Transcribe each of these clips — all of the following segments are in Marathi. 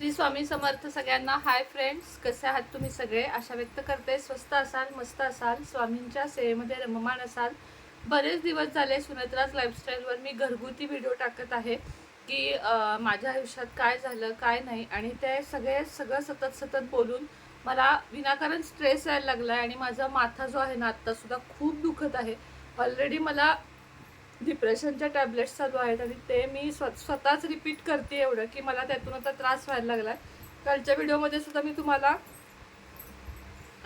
श्री स्वामी समर्थ सगळ्यांना. हाय फ्रेंड्स कसे आहात तुम्ही सगळे? आशा व्यक्त करते. स्वस्त असाल मस्त असाल स्वामींच्या सेवेमध्ये रममाण असाल. बरेच दिवस झाले सुनेत्राज लाईफस्टाईलवर मी घरगुती व्हिडिओ टाकत आहे की माझ्या आयुष्यात काय झालं काय नाही आणि ते सगळे सगळं सतत सतत बोलून मला विनाकारण स्ट्रेस यायला लागला आहे आणि माझा माथा जो आहे ना आत्तासुद्धा खूप दुखत आहे. ऑलरेडी मला डिप्रेशनच्या टॅबलेट्स चालू आहेत आणि ते मी स्व स्वतःच रिपीट करते एवढं की मला त्यातून आता त्रास व्हायला लागला कालच्या व्हिडिओमध्ये सुद्धा मी तुम्हाला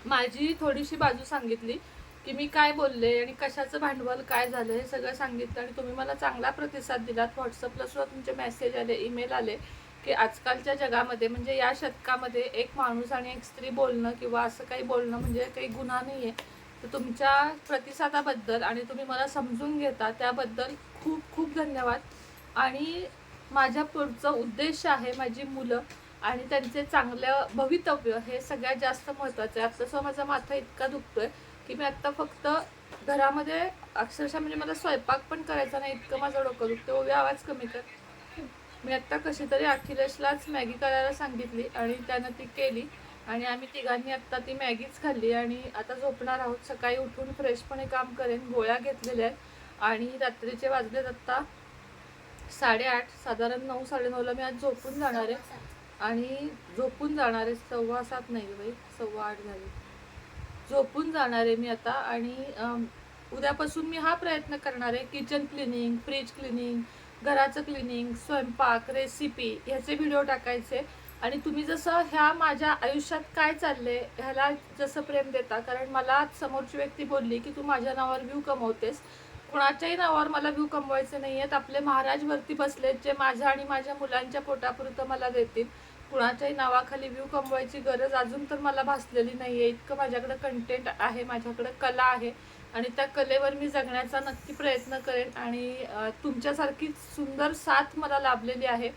माझी थोडीशी बाजू सांगितली की मी काय बोलले आणि कशाचं भांडवल काय झालं हे सगळं सांगितलं आणि तुम्ही मला चांगला प्रतिसाद दिलात. व्हॉट्सअपला सुद्धा तुमचे मेसेज आले ईमेल आले की आजकालच्या जगामध्ये म्हणजे या शतकामध्ये एक माणूस आणि एक स्त्री बोलणं किंवा असं काही बोलणं म्हणजे काही गुन्हा नाही आहे तर तुमच्या प्रतिसादाबद्दल आणि तुम्ही मला समजून घेता त्याबद्दल खूप खूप धन्यवाद. आणि माझ्या पुढचं उद्देश आहे माझी मुलं आणि त्यांचे चांगलं भवितव्य हे सगळ्यात जास्त महत्त्वाचं आहे. आत्ताचा माझा माथा इतका दुखतोय की मी आत्ता फक्त घरामध्ये अक्षरशः म्हणजे मला स्वयंपाक पण करायचा नाही इतकं माझं डोकं दुखतं ओवी आवाज कमी कर. मी आत्ता कशी तरी अखिलेशलाच मॅगी करायला सांगितली आणि त्यानं ती केली. आणि आम्ही तिघांनी आत्ता ती मॅगीच खाल्ली आणि आता झोपणार आहोत. सकाळी उठून फ्रेशपणे काम करेन. गोळ्या घेतलेल्या आहेत. आणि रात्रीचे वाजलेत आत्ता साडेआठ साधारण नऊ साडेनऊला मी आज झोपून जाणार आहे. आणि झोपून जाणार आहे सव्वा सात नाही बाई सव्वा आठ झाले. झोपून जाणार आहे मी आता आणि उद्यापासून मी हा प्रयत्न करणार आहे किचन क्लिनिंग फ्रीज क्लिनिंग घराचं क्लिनिंग स्वयंपाक रेसिपी ह्याचे व्हिडिओ टाकायचे. आणि तुम्ही जसं ह्या माझ्या आयुष्यात काय चाललंय ह्याला जसं प्रेम देता कारण मला समोरची व्यक्ती बोलली की तू माझ्या नावावर व्ह्यू कमवतेस. कुणाच्याही नावावर मला व्ह्यू कमवायचे नाही आहेत आपले महाराज वरती बसलेत जे माझ्या आणि माझ्या मुलांच्या पोटापुरतं मला देतील. कुणाच्याही नावाखाली व्ह्यू कमवायची गरज अजून तर मला भासलेली नाही आहे इतकं माझ्याकडं कंटेंट आहे माझ्याकडं कला आहे. आणि त्या कलेवर मी जगण्याचा नक्की प्रयत्न करेन. आणि तुमच्यासारखी सुंदर साथ मला लाभलेली आहे.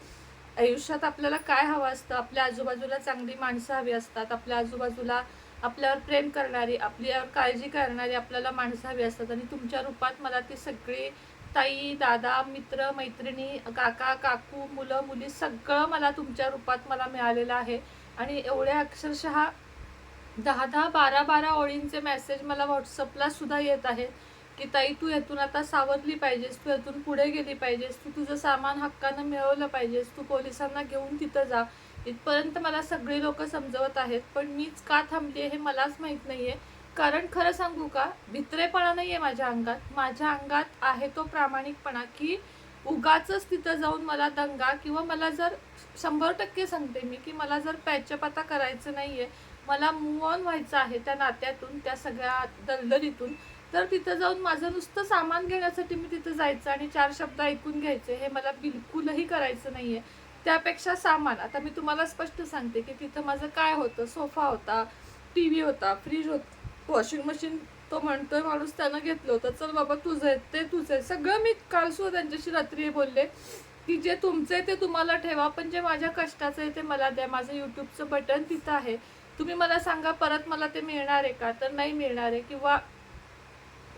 आयुष्यात आपल्याला काय हवं असतं? आपल्या आजूबाजूला चांगली माणसं हवी असतात. आपल्या आजूबाजूला आपल्यावर प्रेम करणारी आपल्यावर काळजी करणारी आपल्याला माणसं हवी असतात. आणि तुमच्या रूपात मला ती सगळी ताई दादा मित्र मैत्रिणी काका काकू मुलं मुली सगळं मला तुमच्या रूपात मला मिळालेलं आहे. आणि एवढ्या अक्षरशः दहा दहा बारा बारा ओळींचे मेसेज मला व्हॉट्सअपला सुद्धा येत आहेत. की ताई तू यातून आता सावरली पाहिजेस तू यातून पुढे गेली पाहिजेस तू तुझं सामान हक्कानं मिळवलं पाहिजेस तू पोलिसांना घेऊन तिथं जा. इथपर्यंत मला सगळी लोक समजवत आहेत पण मीच का थांबली आहे हे मलाच माहीत नाही आहे कारण खरं सांगू का भित्रेपणा नाही आहे माझ्या अंगात. माझ्या अंगात आहे तो प्रामाणिकपणा की उगाच तिथं जाऊन मला दंगा किंवा मला जर शंभर टक्के सांगते मी की मला जर पॅचअप आता करायचं आहे मला मूव ऑन व्हायचं आहे त्या नात्यातून त्या सगळ्या दलदलीतून तर तिथं जाऊन माझं नुसतं सामान घेण्यासाठी मी तिथं जायचं आणि चार शब्द ऐकून घ्यायचे. हे मला बिलकुलही करायचं नाही आहे त्यापेक्षा सामान. आता मी तुम्हाला स्पष्ट सांगते की तिथं माझं काय होतं? सोफा होता टी व्ही होता फ्रीज होत वॉशिंग मशीन तो म्हणतोय माणूस त्यानं घेतलं होतं. चल बाबा तुझं आहे ते तुझं आहे. सगळं मी काल सुद्धा त्यांच्याशी रात्री बोलले की जे तुमचं आहे ते तुम्हाला ठेवा पण जे माझ्या कष्टाचं आहे ते मला द्या. माझं यूट्यूबचं बटन तिथं आहे. तुम्ही मला सांगा परत मला ते मिळणार आहे का? तर नाही मिळणार आहे. किंवा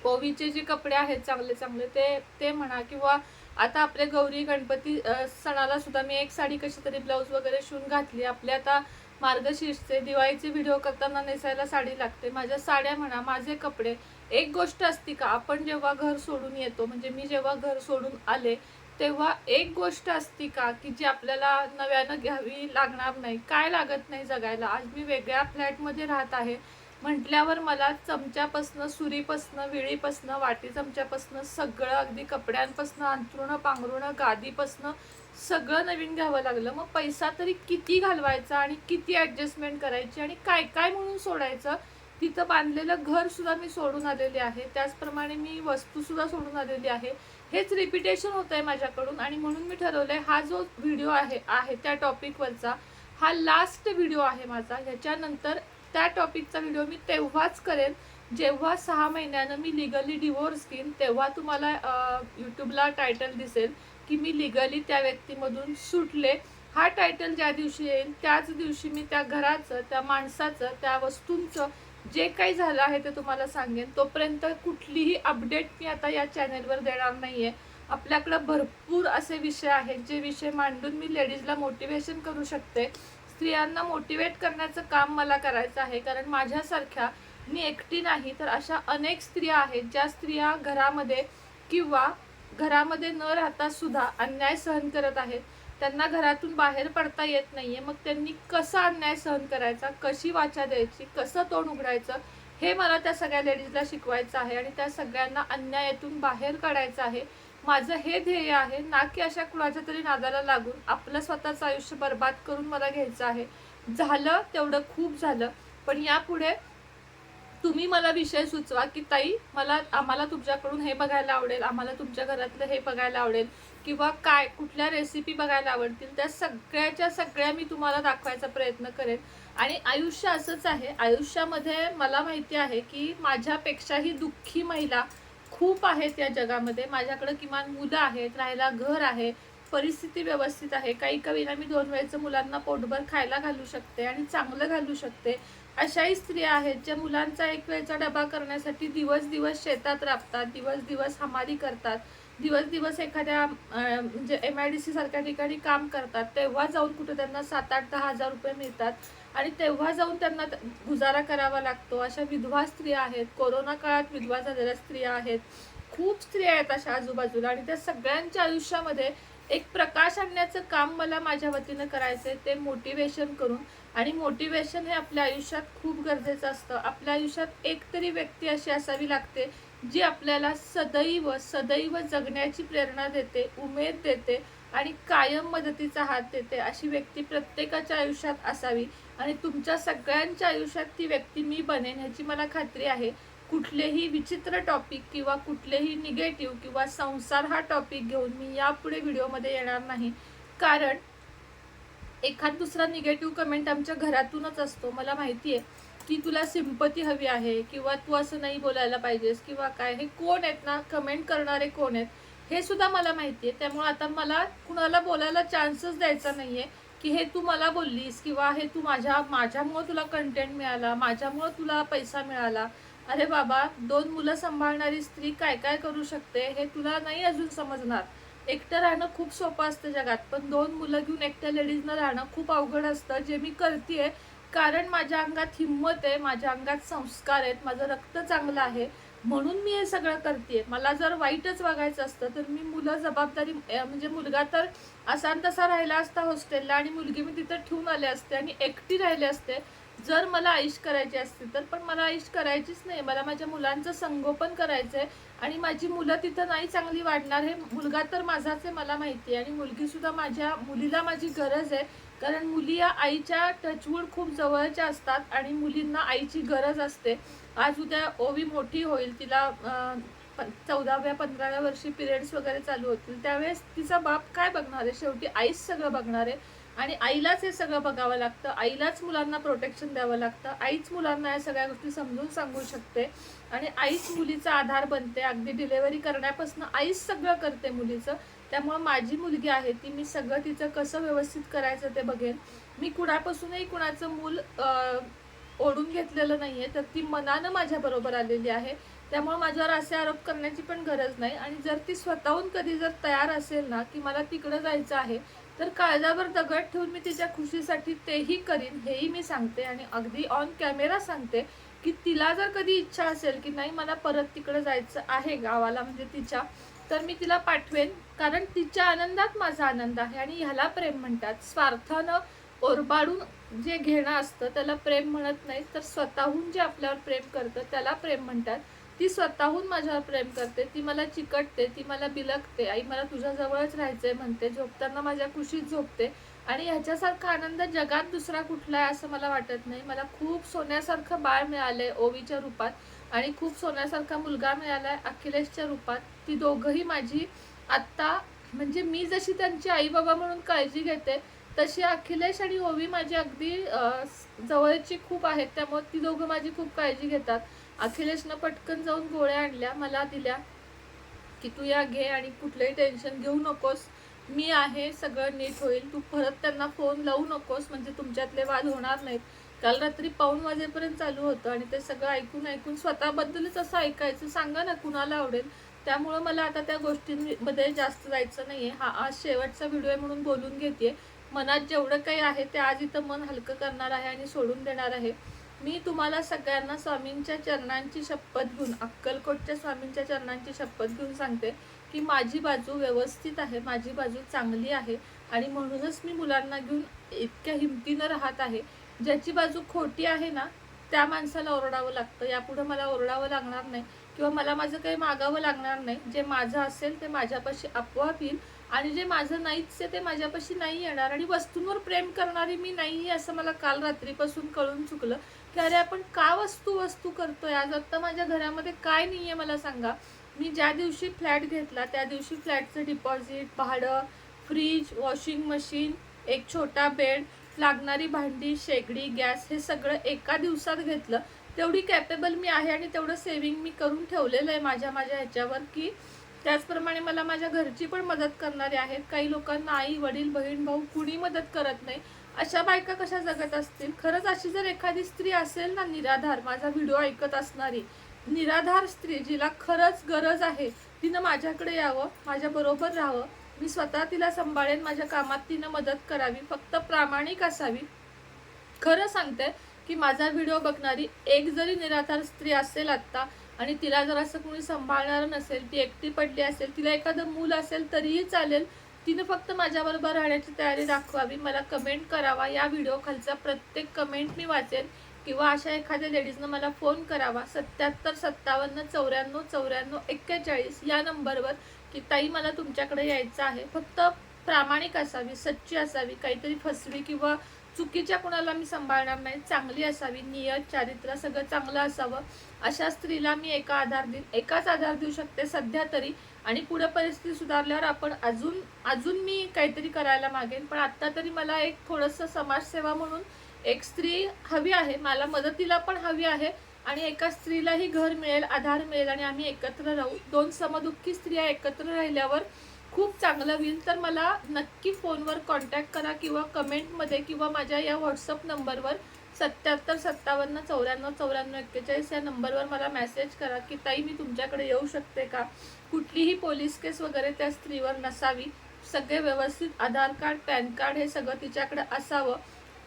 ओवीचे जे कपडे आहेत चांगले चांगले ते ते म्हणा किंवा आता आपले गौरी गणपती सणाला सुद्धा मी एक साडी कशी तरी ब्लाऊज वगैरे शिवून घातली. आपले आता मार्गशीर्षचे दिवाळीचे व्हिडिओ करताना नेसायला साडी लागते. माझ्या साड्या म्हणा माझे कपडे एक गोष्ट असती का आपण जेव्हा घर सोडून येतो म्हणजे मी जेव्हा घर सोडून आले तेव्हा एक गोष्ट असती का की जी आपल्याला नव्यानं घ्यावी लागणार नाही काय लागत नाही जगायला. आज मी वेगळ्या फ्लॅटमध्ये राहत आहे म्हटल्यावर मला चमच्यापासनं सुरीपासनं विळीपासनं वाटी चमच्यापासनं सगळं अगदी कपड्यांपासनं अंथरुणं पांघरुणं गादीपासनं सगळं नवीन घ्यावं लागलं. मग पैसा तरी किती घालवायचा आणि किती ॲडजस्टमेंट करायची आणि काय काय म्हणून सोडायचं? तिथं बांधलेलं घरसुद्धा मी सोडून आलेले आहे. त्याचप्रमाणे मी वस्तूसुद्धा सोडून आलेली आहे. हेच रिपिटेशन होत आहे माझ्याकडून आणि म्हणून मी ठरवलं आहे हा जो व्हिडिओ आहे आहे त्या टॉपिकवरचा हा लास्ट व्हिडिओ आहे माझा. ह्याच्यानंतर त्या टॉपिकचा व्हिडिओ मी तेव्हाच करेन. जेव्हा सहा महिन्यानं मी लिगली डिवोर्स घेईन तेव्हा तुम्हाला यूट्यूबला टायटल दिसेल की मी लिगली त्या व्यक्तीमधून सुटले. हा टायटल ज्या दिवशी येईल त्याच दिवशी मी त्या घराचं त्या माणसाचं त्या वस्तूंचं जे काही झालं आहे ते तुम्हाला सांगेन. तोपर्यंत कुठलीही अपडेट मी आता या चॅनेलवर देणार नाही आहे आपल्याकडं भरपूर असे विषय आहेत जे विषय मांडून मी लेडीजला मोटिवेशन करू शकते. स्त्रियांना मोटिवेट करण्याचं काम मला करायचं आहे. कारण माझ्यासारख्या मी एकटी नाही तर अशा अनेक स्त्रिया आहेत ज्या स्त्रिया घरामध्ये किंवा घरामध्ये न राहता सुद्धा अन्याय सहन करत आहेत. त्यांना घरातून बाहेर पडता येत नाही आहे मग त्यांनी कसा अन्याय सहन करायचा? कशी वाचा द्यायची? कसं तोंड उघडायचं? हे मला त्या सगळ्या लेडीजला शिकवायचं आहे आणि त्या सगळ्यांना अन्यायातून बाहेर काढायचं आहे. माझं हे ध्येय आहे ना की अशा कुणाच्या तरी नादाला लागून आपलं स्वतःचं आयुष्य बर्बाद करून मला घ्यायचं आहे. झालं तेवढं खूप झालं. पण यापुढे तुम्ही मला विषय सुचवा की ताई मला आम्हाला तुमच्याकडून हे बघायला आवडेल आम्हाला तुमच्या घरातलं हे बघायला आवडेल किंवा काय कुठल्या रेसिपी बघायला आवडतील त्या सगळ्याच्या सगळ्या मी तुम्हाला दाखवायचा प्रयत्न करेन. आणि आयुष्य असंच आहे. आयुष्यामध्ये मला माहिती आहे की माझ्यापेक्षाही दुःखी महिला खूप आहेत या जगामध्ये. माझ्याकडं किमान मुलं आहेत राहायला घर आहे परिस्थिती व्यवस्थित आहे. काही कवीना मी दोन वेळचं मुलांना पोटभर खायला घालू शकते आणि चांगलं घालू शकते. अशाही स्त्रिया आहेत ज्या मुलांचा एक वेळचा डबा करण्यासाठी दिवस दिवस शेतात राबतात दिवस दिवस हमाली करतात दिवस दिवस एखाद्या म्हणजे एम आय डी सी सारख्या ठिकाणी काम करतात तेव्हा जाऊन कुठे त्यांना सात आठ दहा हजार रुपये मिळतात आणि तेव्हा जाऊन त्यांना गुजारा करावा लागतो. अशा विधवा स्त्रिया आहेत कोरोना काळात विधवा झालेल्या स्त्रिया आहेत. खूप स्त्रिया आहेत अशा आजूबाजूला आणि त्या सगळ्यांच्या आयुष्यामध्ये एक प्रकाश आणण्याचं काम मला माझ्या वतीनं करायचं आहे ते मोटिवेशन करून आणि मोटिवेशन हे आपल्या आयुष्यात खूप गरजेचं असतं. आपल्या आयुष्यात एक तरी व्यक्ती अशी असावी लागते जी आपल्याला सदैव सदैव जगण्याची प्रेरणा देते उमेद देते आणि कायम मदतीचा हात देते. अशी व्यक्ती प्रत्येकाच्या आयुष्यात असावी आणि तुमच्या सगळ्यांच्या आयुष्यात ती व्यक्ती मी बनेन ह्याची मला खात्री आहे. कुठलेही विचित्र टॉपिक किंवा कुठलेही निगेटिव्ह किंवा संसार हा टॉपिक घेऊन मी यापुढे व्हिडिओमध्ये येणार नाही. कारण एखाद दुसरा निगेटिव्ह कमेंट आमच्या घरातूनच असतो. मला माहिती आहे की तुला सिंपती हवी आहे किंवा तू असं नाही बोलायला पाहिजेस किंवा काय हे कोण आहेत ना? कमेंट करणारे कोण आहेत? हे सुद्धा मला माहिती आहे त्यामुळे आता मला कुणाला बोलायला चान्सच द्यायचा नाही आहे की हे तू मला बोललीस किंवा हे तू माझ्या माझ्यामुळं तुला कंटेंट मिळाला माझ्यामुळं तुला पैसा मिळाला. अरे बाबा दोन मुलं सांभाळणारी स्त्री काय काय करू शकते हे तुला नाही अजून समजणार. एकटं राहणं खूप सोपं असतं जगात पण दोन मुलं घेऊन एकट्या लेडीजनं राहणं खूप अवघड असतं जे मी करते कारण माझ्या अंगात हिंमत आहे माझ्या अंगात संस्कार आहेत माझं रक्त चांगलं आहे म्हणून मी हे सगळं करते मला जर वाईटच वागायचं असतं तर मी मुलं जबाबदारी म्हणजे मुलगा तर असा तसा राहिला असता हॉस्टेलला आणि मुलगी मी तिथं ठेवून आले असते आणि एकटी राहिले असते जर मला आईश करायची असती तर पण मला आईश करायचीच नाही. मला माझ्या मुलांचं संगोपन करायचं आहे आणि माझी मुलं तिथं नाही चांगली वाढणार हे मुलगा तर माझाच आहे मला माहिती आहे. आणि मुलगीसुद्धा माझ्या मुलीला माझी गरज आहे. कारण मुली या आईच्या टचवूड खूप जवळच्या असतात आणि मुलींना आईची गरज असते. आज उद्या ओवी मोठी होईल तिला प- चौदाव्या पंधराव्या वर्षी पिरियड्स वगैरे चालू होतील. त्यावेळेस तिचा बाप काय बघणार आहे? शेवटी आईच सगळं बघणार आहे. आणि आईलाच हे सगळं बघावं लागतं आईलाच मुलांना प्रोटेक्शन द्यावं लागतं आईच मुलांना या सगळ्या गोष्टी समजून सांगू शकते आणि आईच मुलीचा आधार बनते अगदी डिलेवरी करण्यापासून आईच सगळं करते मुलीचं. त्यामुळं माझी मुलगी आहे ती मी सगळं तिचं कसं व्यवस्थित करायचं ते बघेन. मी कुणापासूनही कुणाचं मूल ओढून घेतलेलं नाही आहे तर ती मनानं माझ्याबरोबर आलेली आहे. त्यामुळे माझ्यावर असे आरोप करण्याची पण गरज नाही. आणि जर ती स्वतःहून कधी जर तयार असेल ना की मला तिकडं जायचं आहे तर काळजावर दगड ठेवून मी तिच्या खुशीसाठी तेही करीन हेही मी सांगते. आणि अगदी ऑन कॅमेरा सांगते की तिला जर कधी इच्छा असेल की नाही मला परत तिकडे जायचं आहे गावाला म्हणजे तिच्या तर मी तिला पाठवेन. कारण तिच्या आनंदात माझा आनंद आहे. आणि ह्याला प्रेम म्हणतात. स्वार्थानं ओरबाडून जे घेणं असतं त्याला प्रेम म्हणत नाही तर स्वतःहून जे आपल्यावर प्रेम करतं त्याला प्रेम म्हणतात. ती स्वतःहून माझ्यावर प्रेम करते ती मला चिकटते ती मला बिलकते आई मला तुझ्याजवळच राहायचंय म्हणते झोपताना माझ्या खुशीत झोपते आणि ह्याच्यासारखा आनंद जगात दुसरा कुठला आहे असं मला वाटत नाही. मला खूप सोन्यासारखं बाळ मिळालंय ओवीच्या रूपात आणि खूप सोन्यासारखा मुलगा मिळालाय अखिलेशच्या रूपात. ती दोघंही माझी आत्ता म्हणजे मी जशी त्यांची आई बाबा म्हणून काळजी घेते तशी अखिलेश आणि ओवी माझी अगदी जवळची खूप आहेत. त्यामुळे ती दोघं माझी खूप काळजी घेतात. अखिलेशनं पटकन जाऊन गोळ्या आणल्या मला दिल्या की तू या घे आणि कुठलंही टेन्शन घेऊ नकोस. मी आहे सगळं नीट होईल. तू परत त्यांना फोन लावू नकोस म्हणजे तुमच्यातले वाद होणार नाहीत. काल रात्री पाऊन वाजेपर्यंत चालू होतं आणि ते सगळं ऐकून ऐकून स्वतःबद्दलच असं ऐकायचं. सांगा ना कुणाला आवडेल? त्यामुळं मला आता त्या गोष्टींमध्ये जास्त जायचं नाही आहे हा आज शेवटचा व्हिडिओ आहे म्हणून बोलून घेते मनात जेवढं काही आहे ते आज इथं मन हलकं करणार आहे आणि सोडून देणार आहे. मी तुम्हाला सगळ्यांना स्वामींच्या चरणांची शपथ घेऊन अक्कलकोटच्या स्वामींच्या चरणांची शपथ घेऊन सांगते की माझी बाजू व्यवस्थित आहे माझी बाजू चांगली आहे आणि म्हणूनच मी मुलांना घेऊन इतक्या हिमतीनं राहत आहे. ज्याची बाजू खोटी आहे ना त्या माणसाला ओरडावं लागतं. यापुढे मला ओरडावं लागणार नाही किंवा मला माझं काही मागावं लागणार नाही. जे माझं असेल ते माझ्यापाशी आपोआप येईल आणि जे माझं नाहीच आहे ते माझ्यापाशी नाही येणार आणि वस्तूंवर प्रेम करणारी मी नाही असं मला काल रात्रीपासून कळून चुकलं. की अरे आपण का वस्तू वस्तू करतोय आज? आत्ता माझ्या घरामध्ये काय नाही आहे मला सांगा. मी ज्या दिवशी फ्लॅट घेतला त्या दिवशी फ्लॅटचं डिपॉझिट भाडं फ्रीज वॉशिंग मशीन एक छोटा बेड लागणारी भांडी शेगडी गॅस हे सगळं एका दिवसात घेतलं. तेवढी कॅपेबल मी आहे आणि तेवढं सेव्हिंग मी करून ठेवलेलं आहे माझ्या माझ्या ह्याच्यावर की त्याचप्रमाणे मला माझ्या घरची पण मदत करणारे आहेत. काही लोकांना आई वडील बहीण भाऊ कुणी मदत करत नाही. अशा बायका कशा जगत असतील? खरंच अशी जर एखादी स्त्री असेल ना निराधार माझा व्हिडिओ ऐकत असणारी निराधार स्त्री जिला खरंच गरज आहे तिनं माझ्याकडे यावं माझ्याबरोबर राहावं. मी स्वतः तिला सांभाळेन माझ्या कामात तिनं मदत करावी फक्त प्रामाणिक असावी. खरं सांगते की माझा व्हिडिओ बघणारी एक जरी निराधार स्त्री असेल आत्ता आणि तिला जर असं कोणी सांभाळणार नसेल ती एकटी पडली असेल तिला एखादं मूल असेल तरीही चालेल तिनं फक्त माझ्याबरोबर राहण्याची तयारी दाखवावी. मला कमेंट करावा. या व्हिडिओ खालचा प्रत्येक कमेंट मी वाचेन किंवा अशा एखाद्या लेडीजनं मला फोन करावा. सत्याहत्तर सत्तावन्न चौऱ्याण्णव चौऱ्याण्णव एक्केचाळीस या नंबरवर की ताई मला तुमच्याकडे यायचं आहे. फक्त प्रामाणिक असावी सच्ची असावी काहीतरी फसवी किंवा चुकीच्या कुणाला मी सांभाळणार नाही. चांगली असावी नियत चारित्र्य सगळं चांगलं असावं. अशा स्त्रीला मी एका आधार देईन एकाच आधार देऊ शकते सध्या तरी. आणि पुढे परिस्थिती सुधारल्यावर आपण अजून अजून मी काहीतरी करायला मागेन. पण आत्ता तरी मला एक थोडंसं समाजसेवा म्हणून एक स्त्री हवी आहे. मला मदतीला पण हवी आहे आणि एका स्त्रीलाही घर मिळेल आधार मिळेल आणि आम्ही एकत्र राहू. दोन समदुःखी स्त्रिया एकत्र राहिल्यावर खूप चांगलं होईल तर मला नक्की फोनवर कॉन्टॅक्ट करा किंवा कमेंटमध्ये किंवा माझ्या या व्हॉट्सअप नंबरवर सत्याहत्तर सत्तावन्न चौऱ्याण्णव चौऱ्याण्णव एक्केचाळीस या नंबरवर मला मेसेज करा की ताई मी तुमच्याकडे येऊ शकते का? कुठलीही पोलीस केस वगैरे त्या स्त्रीवर नसावी. सगळे व्यवस्थित आधार कार्ड पॅन कार्ड हे सगळं तिच्याकडे असावं.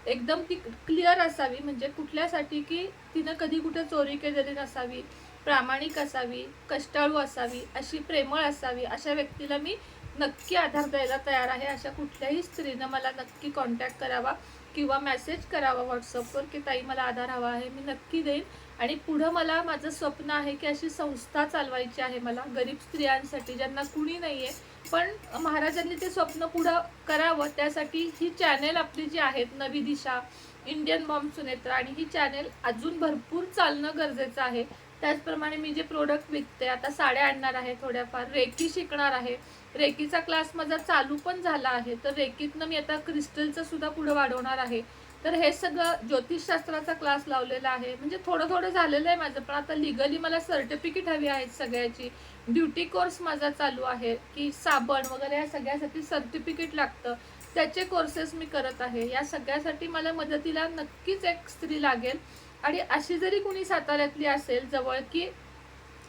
एकदम ती क्लिअर असावी म्हणजे कुठल्यासाठी की तिनं कधी कुठे चोरी केलेली नसावी प्रामाणिक असावी कष्टाळू असावी अशी प्रेमळ असावी अशा व्यक्तीला मी नक्की आधार द्यायला तयार आहे अशा कुठल्याही स्त्रीनं मला नक्की कॉन्टॅक्ट करावा किंवा मेसेज करावा व्हॉट्सअपवर की ताई मला आधार हवा आहे मी नक्की देईन. आणि पुढं मला माझं स्वप्न आहे की अशी संस्था चालवायची आहे मला गरीब स्त्रियांसाठी ज्यांना कुणी नाही आहे पण महाराजांनी ते स्वप्न पुढं करावं त्यासाठी ही चॅनेल आपली जी आहेत नवी दिशा इंडियन बॉम्ब सुनेत्रा आणि ही चॅनेल अजून भरपूर चालणं गरजेचं आहे. त्याचप्रमाणे मी जे प्रोडक्ट विकते आता साड्या आणणार आहे थोड्याफार रेकी शिकणार आहे. रेकीचा क्लास माझा चालू पण झाला आहे. तर रेकीतनं मी आता क्रिस्टलचं सुद्धा पुढं वाढवणार आहे. तर हे सगळं ज्योतिषशास्त्राचा क्लास लावलेला आहे. म्हणजे थोडं थोडं झालेलं आहे माझं पण आता लिगली मला सर्टिफिकेट हवी आहेत सगळ्याची. ब्युटी कोर्स माझा चालू आहे की साबण वगैरे या सगळ्यासाठी सर्टिफिकेट लागतं. त्याचे कोर्सेस मी करत आहे. या सगळ्यासाठी मला मदतीला नक्कीच एक स्त्री लागेल. आणि अशी जरी कुणी साताऱ्यातली असेल जवळ की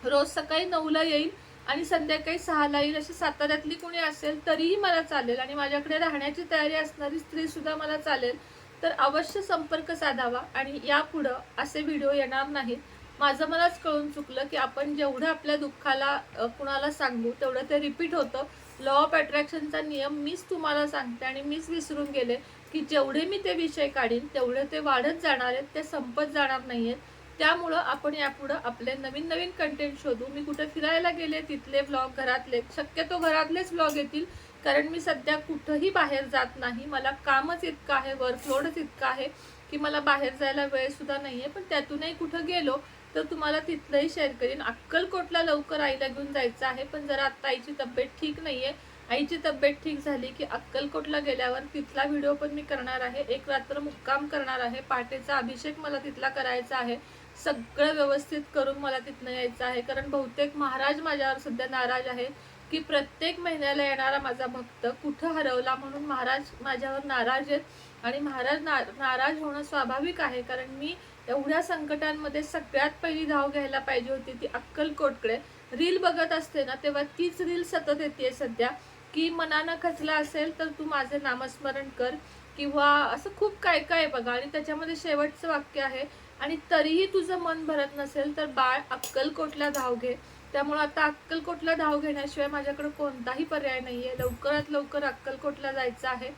रोज सकाळी नऊला येईल आणि संध्याकाळी सहाला येईल अशी साताऱ्यातली कुणी असेल तरीही मला चालेल. आणि माझ्याकडे राहण्याची तयारी असणारी स्त्रीसुद्धा मला चालेल. तर अवश्य संपर्क साधावा आणि यापुढं असे व्हिडिओ येणार नाहीत. माझं मलाच कळून चुकलं की आपण जेवढं आपल्या दुःखाला कुणाला सांगू तेवढं ते रिपीट होतं. लॉ ऑफ अट्रॅक्शनचा नियम मीच तुम्हाला सांगते आणि मीच विसरून गेले की जेवढे मी ते विषय काढीन तेवढे ते वाढत जाणार आहेत ते संपत जाणार नाही आहेत त्यामुळं आपण यापुढं आपले नवीन नवीन कंटेंट शोधू. मी कुठं फिरायला गेले तिथले ब्लॉग घरातले. शक्यतो घरातलेच ब्लॉग येतील. कारण मी सध्या कुठंही बाहेर जात नाही. मला कामच इतकं आहे वर्कलोडच इतकं आहे की मला बाहेर जायला वेळ सुद्धा आहे पण त्यातूनही कुठं गेलो तर तुम्हाला तिथलंही शेअर करीन. अक्कलकोटला लवकर आईला घेऊन जायचं आहे पण जरा आता आईची तब्येत ठीक नाही आहे आईची तब्येत ठीक झाली की अक्कलकोटला गेल्यावर तिथला व्हिडिओ पण मी करणार आहे. एक रात्र मुक्काम करणार आहे. पहाटेचा अभिषेक मला तिथला करायचा आहे. सगळं व्यवस्थित करून मला तिथनं यायचं आहे. कारण बहुतेक महाराज माझ्यावर सध्या नाराज आहे की प्रत्येक महिन्याला येणारा माझा भक्त कुठं हरवला म्हणून महाराज माझ्यावर नाराज आहेत. आणि महाराज ना नाराज होणं स्वाभाविक आहे. कारण मी एवढ्या संकटांमध्ये सगळ्यात पहिली धाव घ्यायला पाहिजे होती ती अक्कलकोटकडे. रील बघत असते ना तेव्हा तीच रील सतत येते सध्या. की मनानं खचला असेल तर तू माझे नामस्मरण कर. किंवा असं खूप काय काय आहे बघा. आणि त्याच्यामध्ये शेवटचं वाक्य आहे आणि तरीही तुझं मन भरत नसेल तर बाळ अक्कलकोटला धाव घे. त्यामुळं आता अक्कलकोटला धाव घेण्याशिवाय माझ्याकडे कोणताही पर्याय नाहीये. लवकरात लवकर अक्कलकोटला जायचं आहे.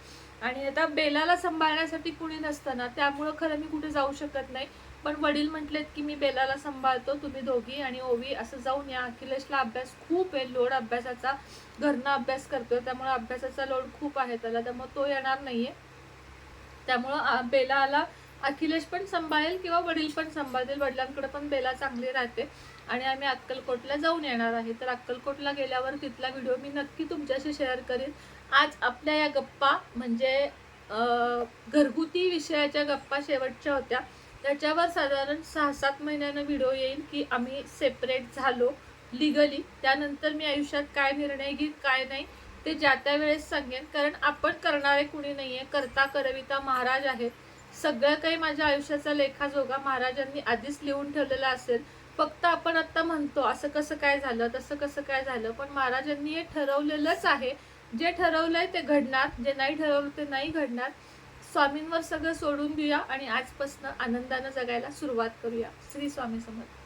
आणि आता बेलाला सांभाळण्यासाठी कुणी नसतं ना त्यामुळं खरं मी कुठे जाऊ शकत नाही. पण वडील म्हटलेत की मी बेलाला सांभाळतो तुम्ही दोघी आणि ओवी असं जाऊन या. अखिलेशला अभ्यास खूप आहे. लोड अभ्यासाचा घरनं अभ्यास करतोय. त्यामुळे अभ्यासाचा लोड खूप आहे त्याला. त्यामुळं तो येणार नाहीये. त्यामुळं बेला बेलाला अखिलेश पण सांभाळेल किंवा वडील पण सांभाळतील. वडिलांकडे पण बेला चांगली राहते. आणि आम्ही अक्कलकोटला जाऊन येणार आहे. तर अक्कलकोटला गेल्यावर तिथला व्हिडिओ मी नक्की तुमच्याशी शेअर करीन. आज आपल्या या गप्पा म्हणजे घरगुती विषयाच्या गप्पा शेवटच्या होत्या. त्याच्यावर साधारण सहा सात महिन्यानं व्हिडिओ येईल की आम्ही सेपरेट झालो लिगली. त्यानंतर मी आयुष्यात काय निर्णय घेईन काय नाही ते ज्या त्या वेळेस सांगेन. कारण आपण करणारे कुणी नाही आहे करता करविता महाराज आहेत. सगळं काही माझ्या आयुष्याचा लेखाजोगा महाराजांनी आधीच लिहून ठेवलेला असेल फक्त आपण आत्ता म्हणतो असं कसं काय झालं तसं कसं काय झालं पण महाराजांनी हे ठरवलेलंच आहे. जे ठरवलंय ते घडणार जे नाही ठरवलं ते नाही घडणार. स्वामींवर सगळं सोडून देऊया आणि आजपासून आनंदानं जगायला सुरुवात करूया. श्री स्वामी समर्थ.